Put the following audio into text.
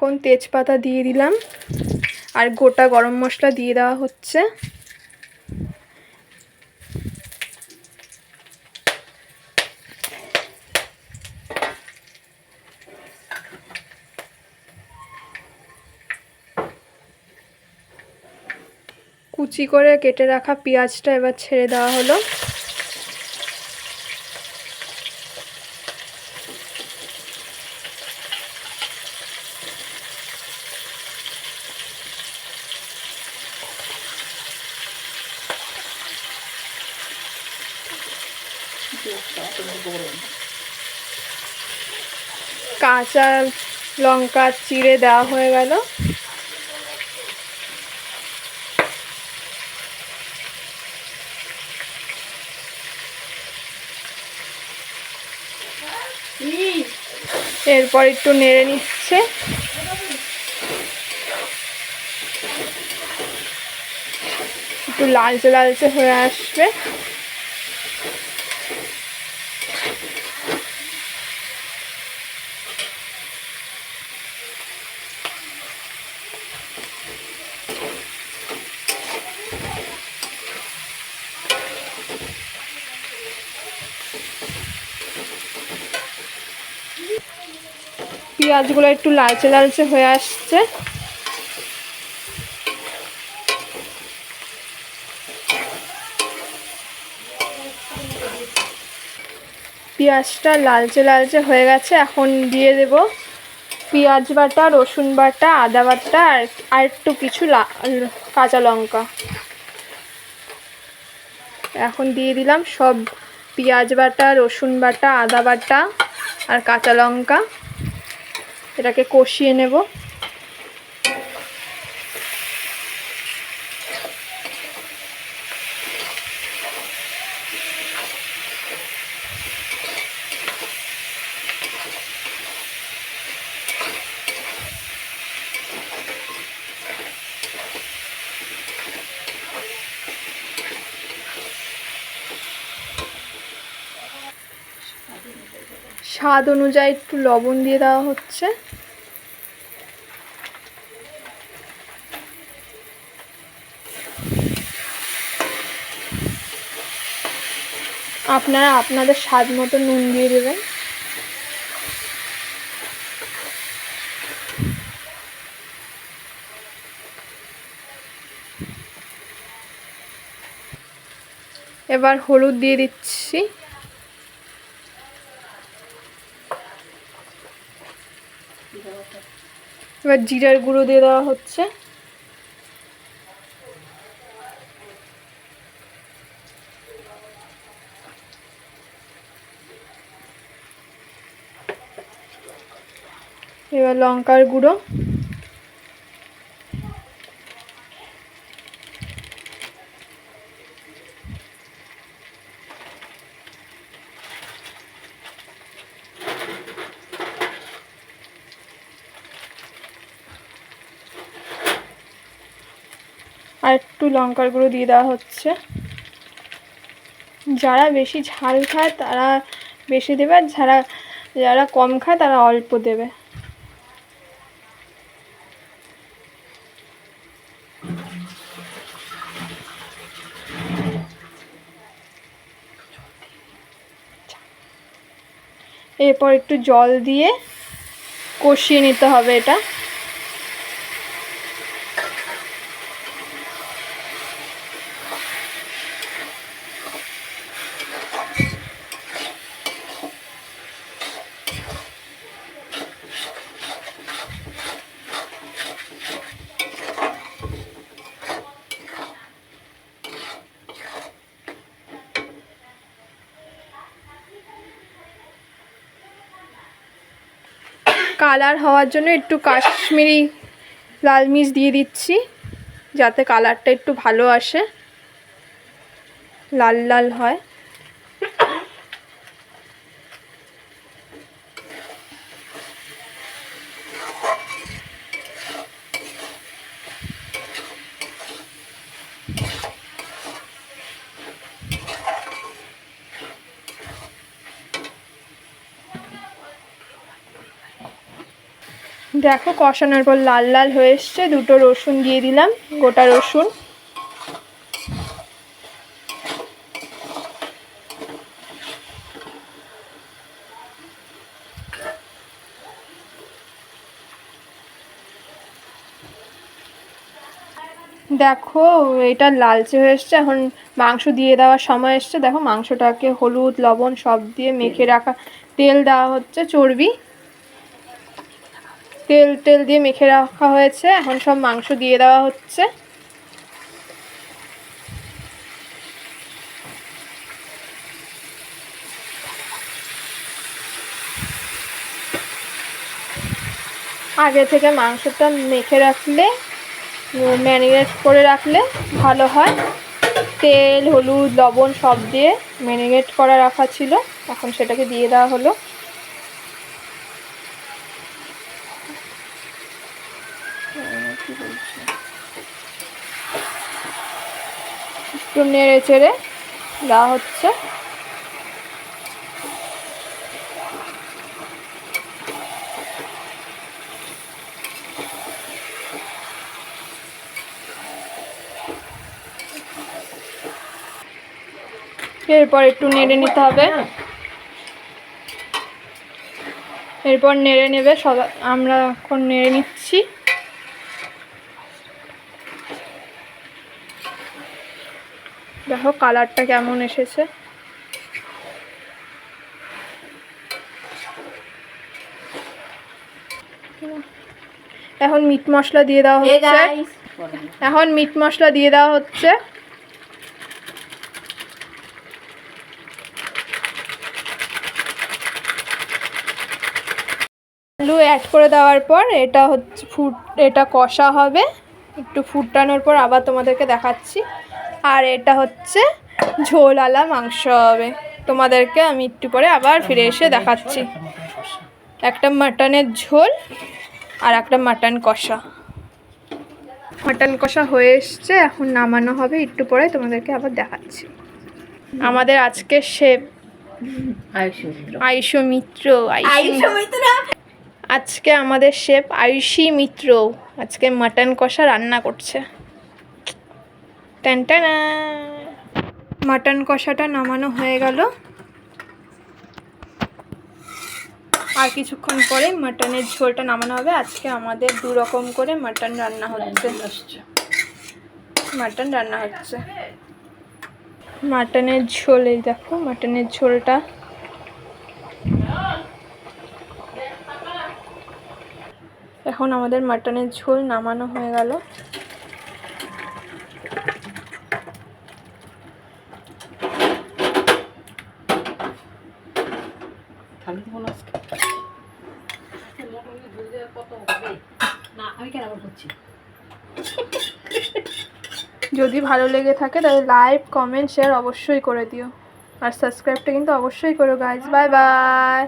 এখন তেজপাতা দিয়ে দিলাম। আর গোটা গরম মশলা দিয়ে দেওয়া হচ্ছে। কুচি করে কেটে রাখা পেঁয়াজটা এবার ছেড়ে দেওয়া হলো। কাঁচা লঙ্কা চিড়ে দেওয়া হয়ে গেল। এরপর একটু নেড়ে নিচ্ছে। একটু লালচে লালচে হয়ে আসবে। পেঁয়াজগুলো একটু লালচে লালচে হয়ে আসছে। পেঁয়াজটা লালচে লালচে হয়ে গেছে, এখন দিয়ে দেব পেঁয়াজ বাটা, রসুন বাটা, আদা বাটা আর আর একটু কিছু কাঁচা লঙ্কা। এখন দিয়ে দিলাম সব পেঁয়াজ বাটা, রসুন বাটা, আদা বাটা আর কাঁচা লঙ্কা। এটাকে কষিয়ে নেব। স্বাদ অনুযায়ী একটু লবণ দিয়ে দেওয়া হচ্ছে। আপনারা আপনাদের স্বাদ মতো নুন দিয়ে দেবেন। এবার হলুদ দিয়ে দিচ্ছি। এবার জিরার গুঁড়ো দিয়ে দেওয়া হচ্ছে। এবার লঙ্কার গুঁড়ো। আর একটু লঙ্কার গুঁড়ো দিয়ে দেওয়া হচ্ছে। যারা বেশি ঝাল খায় তারা বেশি দেবে, আর যারা যারা কম খায় তারা অল্প দেবে। এরপর একটু জল দিয়ে কষিয়ে নিতে হবে এটা। কালার হওয়ার জন্য একটু কাশ্মীরি লাল মির্চ দিয়ে দিচ্ছি, যাতে কালারটা একটু ভালো আসে, লাল লাল হয়। দেখো কষানোর পর লাল লাল হয়ে এসছে, দুটো রসুন দিয়ে দিলাম, গোটা রসুন। দেখো, এটা লালচে হয়ে এসছে, এখন মাংস দিয়ে দেওয়ার সময় এসছে। দেখো, মাংসটাকে হলুদ, লবণ সব দিয়ে মেখে রাখা, তেল দেওয়া হচ্ছে চর্বি। তেল তেল দিয়ে মেখে রাখা হয়েছে। এখন সব মাংস দিয়ে দেওয়া হচ্ছে। আগে থেকে মাংসটা মেখে রাখলে, ম্যারিনেট করে রাখলে ভালো হয়। তেল, হলুদ, লবণ সব দিয়ে ম্যারিনেট করা রাখা ছিল। এখন সেটাকে দিয়ে দেওয়া হলো। একটু নেড়ে চেড়ে দেওয়া হচ্ছে। এরপর একটু নেড়ে নিতে হবে। এরপর নেড়ে নেবে সবাই আমরা এখন নেড়ে নিচ্ছি। দেখো কালারটা কেমন এসেছে? এখন মিট মশলা দিয়ে দেওয়া হচ্ছে। এখন মিট মশলা দিয়ে দেওয়া হচ্ছে। আলু অ্যাড করে দেওয়ার পর এটা হচ্ছে ফুট এটা কষা হবে। একটু ফুটানোর পর আবার তোমাদেরকে দেখাচ্ছি। আর এটা হচ্ছে ঝোলালা মাংস হবে। তোমাদেরকে আমি একটু পরে আবার ফিরে এসে দেখাচ্ছি। একটা মাটনের ঝোল আর একটা মাটন কষা। মাটন কষা হয়ে এসছে এখন নামানো হবে। একটু পরে তোমাদেরকে আবার দেখাচ্ছি। আমাদের আজকে শেফ আয়ুষ মিত্র আয়ুষী আজকে আমাদের শেফ আয়ুষী মিত্র আজকে মাটন কষা রান্না করছে। টানটানা মাটন কষাটা নামানো হয়ে গেল। আর কিছুক্ষণ পরে মাটনের ঝোলটা নামানো হবে। আজকে আমাদের দু রকম করে মাটন রান্না হচ্ছে। মাটন রান্না হচ্ছে। মাটনের ঝোল, এই দেখো, মাটনের ঝোলটা। এখন আমাদের মাটনের ঝোল নামানো হয়ে গেল। আমি কেন করছি? যদি ভালো লেগে থাকে তাহলে লাইক, কমেন্ট শেয়ার অবশ্যই করে দিও। আর সাবস্ক্রাইবটা কিন্তু অবশ্যই করো গাইজ বাই বাই